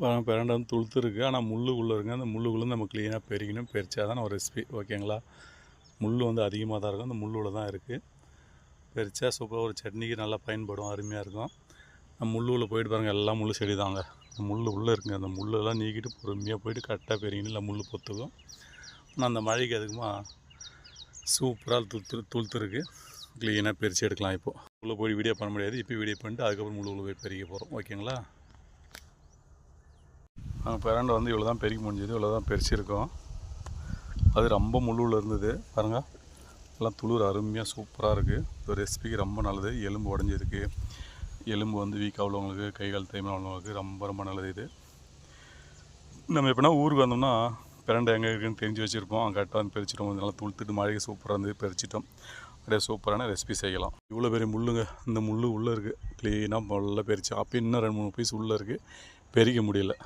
பிரண்டை வந்து துளுத்து இருக்குது ஆனால் முள்ளு உள்ளே இருக்குது அந்த முள்ளுக்குள்ளே நம்ம க்ளீனாக பெருக்கணும் பெரிச்சா தான் ஒரு ரெசிபி ஓகேங்களா? முள் வந்து அதிகமாக தான் இருக்கும். அந்த முள்ளுல தான் இருக்குது பெரிச்சா சூப்பராக ஒரு சட்னிக்கு நல்லா பயன்படும். அருமையாக இருக்கும். அந்த முள்ளுக்குள்ளே போயிட்டு பாருங்கள் எல்லாம் முள் செடி தாங்க அந்த முள் உள்ளே இருக்குங்க. அந்த முள்ளெல்லாம் நீக்கிட்டு பொறுமையாக போயிட்டு கரெக்டாக பெருகினு இல்லை முள் பொத்துக்கும். ஆனால் அந்த மழைக்கு அதுக்குமா சூப்பராக துளுத்து துளுத்துருக்கு. க்ளீனாக பிரித்து எடுக்கலாம் இப்போது உள்ளே போய் வீடியோ பண்ண முடியாது. இப்போ வீடியோ பண்ணிட்டு அதுக்கப்புறம் முழு உள்ள போய் பெருகி போகிறோம் ஓகேங்களா? நாங்கள் பிரண்டை வந்து இவ்வளோ தான் பெருக்கி முடிஞ்சது இவ்வளோ தான் பெருசிருக்கோம். அது ரொம்ப முள்ளுவில் இருந்தது. பாருங்கள் எல்லாம் துளிர் அருமையாக சூப்பராக இருக்குது இந்த ரெசிபிக்கு ரொம்ப நல்லது. எலும்பு உடஞ்சிருக்கு எலும்பு வந்து வீக்காக உள்ளவங்களுக்கு கை கால் தேய்மான உள்ளவங்களுக்கு ரொம்ப ரொம்ப நல்லது இது. நம்ம எப்படின்னா ஊருக்கு வந்தோம்னா பிறண்டை எங்கே இருக்குன்னு தெரிஞ்சு வச்சுருப்போம். அங்கே கரெக்டாக வந்து பிரிச்சிட்டோம் நல்லா துளுத்துட்டு மழைக்கு சூப்பராக இருந்து பிரிச்சிட்டோம் அப்படியே சூப்பரான ரெசிபி செய்யலாம். இவ்வளோ பெரிய முள்ளுங்க. இந்த முள் உள்ளே இருக்குது க்ளீனாக நல்லா பெரிச்சு அப்போ இன்னும் ரெண்டு மூணு பீஸ் உள்ளே இருக்குது பெரிக்க முடியல.